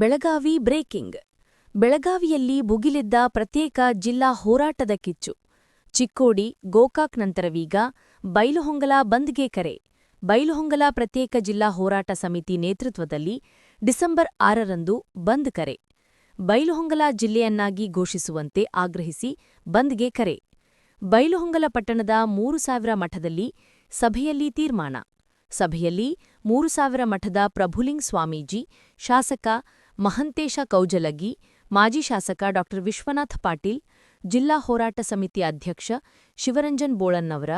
Belagavi breaking. ಬೆಳಗಾವಿಯಲ್ಲಿ ಭುಗಿಲೆದ್ದ ಪ್ರತ್ಯೇಕ ಜಿಲ್ಲಾ ಹೋರಾಟದ ಕಿಚ್ಚು. ಚಿಕ್ಕೋಡಿ, ಗೋಕಾಕ್ ನಂತರವೀಗ ಬೈಲುಹೊಂಗಲ ಬಂದ್ಗೆ ಕರೆ. ಬೈಲುಹೊಂಗಲ ಪ್ರತ್ಯೇಕ ಜಿಲ್ಲಾ ಹೋರಾಟ ಸಮಿತಿ ನೇತೃತ್ವದಲ್ಲಿ ಡಿಸೆಂಬರ್ ಆರರಂದು ಬಂದ್ ಕರೆ. ಬೈಲುಹೊಂಗಲ ಜಿಲ್ಲೆಯನ್ನಾಗಿ ಘೋಷಿಸುವಂತೆ ಆಗ್ರಹಿಸಿ ಬಂದ್ಗೆ ಕರೆ. ಬೈಲುಹೊಂಗಲ ಪಟ್ಟಣದ ಮೂರು ಸಾವಿರ ಮಠದಲ್ಲಿ ಸಭೆಯಲ್ಲಿ ತೀರ್ಮಾನ. ಸಭೆಯಲ್ಲಿ ಮೂರು ಸಾವಿರ ಮಠದ ಪ್ರಭುಲಿಂಗ್ ಸ್ವಾಮೀಜಿ, ಶಾಸಕ ಮಹಂತೇಶ ಕೌಜಲಗಿ, ಮಾಜಿ ಶಾಸಕ ಡಾ. ವಿಶ್ವನಾಥ್ ಪಾಟೀಲ್, ಜಿಲ್ಲಾ ಹೋರಾಟ ಸಮಿತಿ ಅಧ್ಯಕ್ಷ ಶಿವರಂಜನ್ ಬೋಳನ್ನವರ,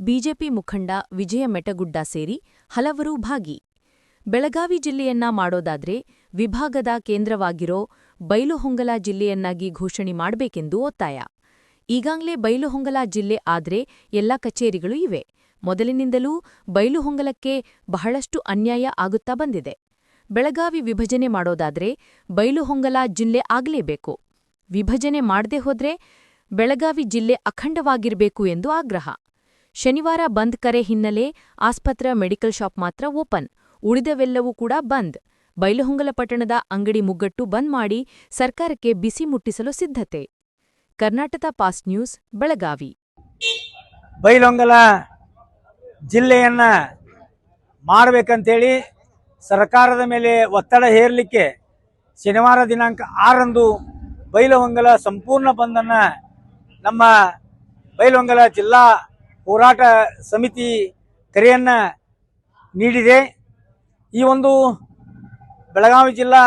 ಬಿಜೆಪಿ ಮುಖಂಡ ವಿಜಯ ಮೆಟಗುಡ್ಡ ಸೇರಿ ಹಲವರು ಭಾಗಿ. ಬೆಳಗಾವಿ ಜಿಲ್ಲೆಯನ್ನ ಮಾಡೋದಾದ್ರೆ ವಿಭಾಗದ ಕೇಂದ್ರವಾಗಿರೋ ಬೈಲುಹೊಂಗಲ ಜಿಲ್ಲೆಯನ್ನಾಗಿ ಘೋಷಣೆ ಮಾಡಬೇಕೆಂದು ಒತ್ತಾಯ. ಈಗಾಗ್ಲೇ ಬೈಲುಹೊಂಗಲ ಜಿಲ್ಲೆ ಆದ್ರೆ ಎಲ್ಲ ಕಚೇರಿಗಳು ಇವೆ. ಮೊದಲಿನಿಂದಲೂ ಬೈಲುಹೊಂಗಲಕ್ಕೆ ಬಹಳಷ್ಟು ಅನ್ಯಾಯ ಆಗುತ್ತಾ ಬಂದಿದೆ. ಬೆಳಗಾವಿ ವಿಭಜನೆ ಮಾಡೋದಾದ್ರೆ ಬೈಲುಹೊಂಗಲ ಜಿಲ್ಲೆ ಆಗ್ಲೇಬೇಕು. ವಿಭಜನೆ ಮಾಡದೆ ಹೋದ್ರೆ ಬೆಳಗಾವಿ ಜಿಲ್ಲೆ ಅಖಂಡವಾಗಿರ್ಬೇಕು ಎಂದು ಆಗ್ರಹ. ಶನಿವಾರ ಬಂದ್ ಕರೆ ಹಿನ್ನೆಲೆ ಆಸ್ಪತ್ರೆ ಮೆಡಿಕಲ್ ಶಾಪ್ ಮಾತ್ರ ಓಪನ್. ಉಳಿದವೆಲ್ಲವೂ ಕೂಡ ಬಂದ್. ಬೈಲುಹೊಂಗಲ ಪಟ್ಟಣದ ಅಂಗಡಿ ಮುಗ್ಗಟ್ಟು ಬಂದ್ ಮಾಡಿ ಸರ್ಕಾರಕ್ಕೆ ಬಿಸಿ ಮುಟ್ಟಿಸಲು ಸಿದ್ಧತೆ. Karnataka fast news, Belagavi. ಬೈಲೊಂಗಲ ಜಿಲ್ಲೆಯನ್ನ ಮಾಡಬೇಕಂತೇಳಿ ಸರ್ಕಾರದ ಮೇಲೆ ಒತ್ತಡ ಹೇರಲಿಕ್ಕೆ ಶನಿವಾರ ದಿನಾಂಕ ಆರಂದು ಬೈಲಹೊಂಗಲ ಸಂಪೂರ್ಣ ಬಂದನ್ನು ನಮ್ಮ ಬೈಲಹೊಂಗಲ ಜಿಲ್ಲಾ ಹೋರಾಟ ಸಮಿತಿ ಕರೆಯನ್ನು ನೀಡಿದೆ. ಈ ಒಂದು ಬೆಳಗಾವಿ ಜಿಲ್ಲಾ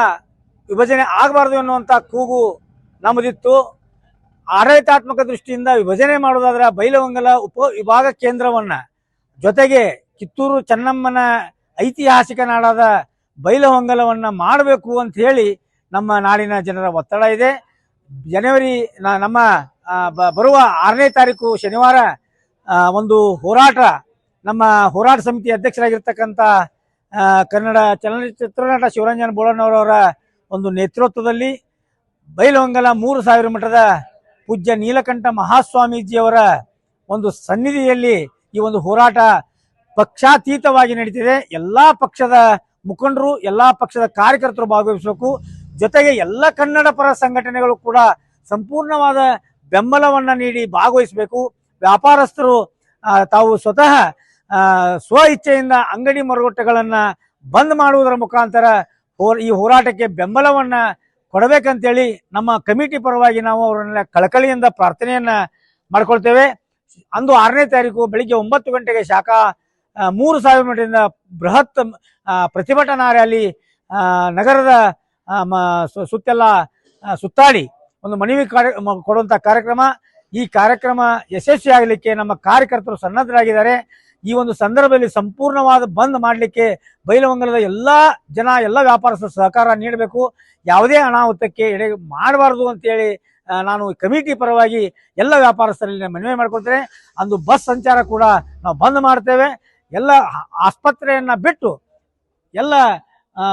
ವಿಭಜನೆ ಆಗಬಾರ್ದು ಎನ್ನುವಂಥ ಕೂಗು ನಮ್ಮದಿತ್ತು. ಆಡಳಿತಾತ್ಮಕ ದೃಷ್ಟಿಯಿಂದ ವಿಭಜನೆ ಮಾಡೋದಾದ್ರೆ ಬೈಲಹೊಂಗಲ ಉಪ ವಿಭಾಗ ಕೇಂದ್ರವನ್ನು ಜೊತೆಗೆ ಕಿತ್ತೂರು ಚೆನ್ನಮ್ಮನ ಐತಿಹಾಸಿಕ ನಾಡಾದ ಬೈಲಹೊಂಗಲವನ್ನು ಮಾಡಬೇಕು ಅಂತ ಹೇಳಿ ನಮ್ಮ ನಾಡಿನ ಜನರ ಒತ್ತಡ ಇದೆ. ಜನವರಿ ನಮ್ಮ ಬರುವ ಆರನೇ ತಾರೀಕು ಶನಿವಾರ ಒಂದು ಹೋರಾಟ, ನಮ್ಮ ಹೋರಾಟ ಸಮಿತಿ ಅಧ್ಯಕ್ಷರಾಗಿರ್ತಕ್ಕಂಥ ಕನ್ನಡ ಚಲನಚಿತ್ರ ನಟ ಶಿವರಂಜನ್ ಬೋಳಣ್ಣವರವರ ಒಂದು ನೇತೃತ್ವದಲ್ಲಿ ಬೈಲಹೊಂಗಲ ಮೂರು ಸಾವಿರ ಮಠದ ಪೂಜ್ಯ ನೀಲಕಂಠ ಮಹಾಸ್ವಾಮೀಜಿಯವರ ಒಂದು ಸನ್ನಿಧಿಯಲ್ಲಿ ಈ ಒಂದು ಹೋರಾಟ ಪಕ್ಷಾತೀತವಾಗಿ ನಡೀತಿದೆ. ಎಲ್ಲಾ ಪಕ್ಷದ ಮುಖಂಡರು, ಎಲ್ಲಾ ಪಕ್ಷದ ಕಾರ್ಯಕರ್ತರು ಭಾಗವಹಿಸಬೇಕು. ಜೊತೆಗೆ ಎಲ್ಲ ಕನ್ನಡ ಪರ ಸಂಘಟನೆಗಳು ಕೂಡ ಸಂಪೂರ್ಣವಾದ ಬೆಂಬಲವನ್ನ ನೀಡಿ ಭಾಗವಹಿಸಬೇಕು. ವ್ಯಾಪಾರಸ್ಥರು ತಾವು ಸ್ವತಃ ಸ್ವ ಇಚ್ಛೆಯಿಂದ ಅಂಗಡಿ ಮರುಗಟ್ಟೆಗಳನ್ನ ಬಂದ್ ಮಾಡುವುದರ ಮುಖಾಂತರ ಈ ಹೋರಾಟಕ್ಕೆ ಬೆಂಬಲವನ್ನ ಕೊಡಬೇಕಂತೇಳಿ ನಮ್ಮ ಕಮಿಟಿ ಪರವಾಗಿ ನಾವು ಅವರನ್ನ ಕಳಕಳಿಯಿಂದ ಪ್ರಾರ್ಥನೆಯನ್ನ ಮಾಡ್ಕೊಳ್ತೇವೆ. ಅಂದು ಆರನೇ ತಾರೀಕು ಬೆಳಿಗ್ಗೆ ಒಂಬತ್ತು ಗಂಟೆಗೆ ಶಾಖಾ ಮೂರು ಸಾವಿರ ಮೀಟರ್ನಿಂದ ಬೃಹತ್ ಪ್ರತಿಭಟನಾ ರ್ಯಾಲಿ ನಗರದ ಸುತ್ತೆಲ್ಲ ಸುತ್ತಾಡಿ ಒಂದು ಮನವಿ ಕಾರ್ಯ ಕೊಡುವಂತ ಕಾರ್ಯಕ್ರಮ. ಈ ಕಾರ್ಯಕ್ರಮ ಯಶಸ್ವಿ ಆಗಲಿಕ್ಕೆ ನಮ್ಮ ಕಾರ್ಯಕರ್ತರು ಸನ್ನದ್ಧರಾಗಿದ್ದಾರೆ. ಈ ಒಂದು ಸಂದರ್ಭದಲ್ಲಿ ಸಂಪೂರ್ಣವಾದ ಬಂದ್ ಮಾಡಲಿಕ್ಕೆ ಬೈಲವಂಗಲದ ಎಲ್ಲ ಜನ, ಎಲ್ಲ ವ್ಯಾಪಾರಸ್ಥರು ಸಹಕಾರ ನೀಡಬೇಕು. ಯಾವುದೇ ಅನಾಹುತಕ್ಕೆ ಎಡೆ ಮಾಡಬಾರದು ಅಂತೇಳಿ ನಾನು ಕಮಿಟಿ ಪರವಾಗಿ ಎಲ್ಲ ವ್ಯಾಪಾರಸ್ಥರಲ್ಲಿ ಮನವಿ ಮಾಡ್ಕೊಳ್ತೇನೆ. ಅಂದು ಬಸ್ ಸಂಚಾರ ಕೂಡ ನಾವು ಬಂದ್ ಮಾಡ್ತೇವೆ. ಎಲ್ಲ ಆಸ್ಪತ್ರೆಯನ್ನು ಬಿಟ್ಟು ಎಲ್ಲ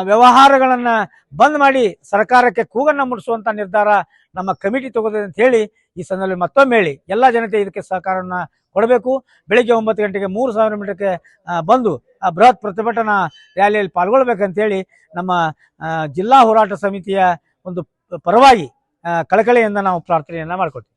ವ್ಯವಹಾರಗಳನ್ನು ಬಂದ್ ಮಾಡಿ ಸರ್ಕಾರಕ್ಕೆ ಕೂಗನ್ನು ಮೂಡಿಸುವಂಥ ನಿರ್ಧಾರ ನಮ್ಮ ಕಮಿಟಿ ತಗೋದಿದೆ ಅಂತ ಹೇಳಿ ಈ ಸಂದರ್ಭದಲ್ಲಿ ಮತ್ತೊಮ್ಮೆ ಹೇಳಿ. ಎಲ್ಲ ಜನತೆ ಇದಕ್ಕೆ ಸಹಕಾರವನ್ನು ಕೊಡಬೇಕು. ಬೆಳಿಗ್ಗೆ ಒಂಬತ್ತು ಗಂಟೆಗೆ ಮೂರು ಸಾವಿರ ಮೀಟರ್ಗೆ ಬಂದು ಆ ಬೃಹತ್ ಪ್ರತಿಭಟನಾ ರ್ಯಾಲಿಯಲ್ಲಿ ಪಾಲ್ಗೊಳ್ಬೇಕಂತೇಳಿ ನಮ್ಮ ಜಿಲ್ಲಾ ಹೋರಾಟ ಸಮಿತಿಯ ಒಂದು ಪರವಾಗಿ ಕಳಕಳಿಯಿಂದ ನಾವು ಪ್ರಾರ್ಥನೆಯನ್ನ ಮಾಡ್ಕೊಳ್ತೀವಿ.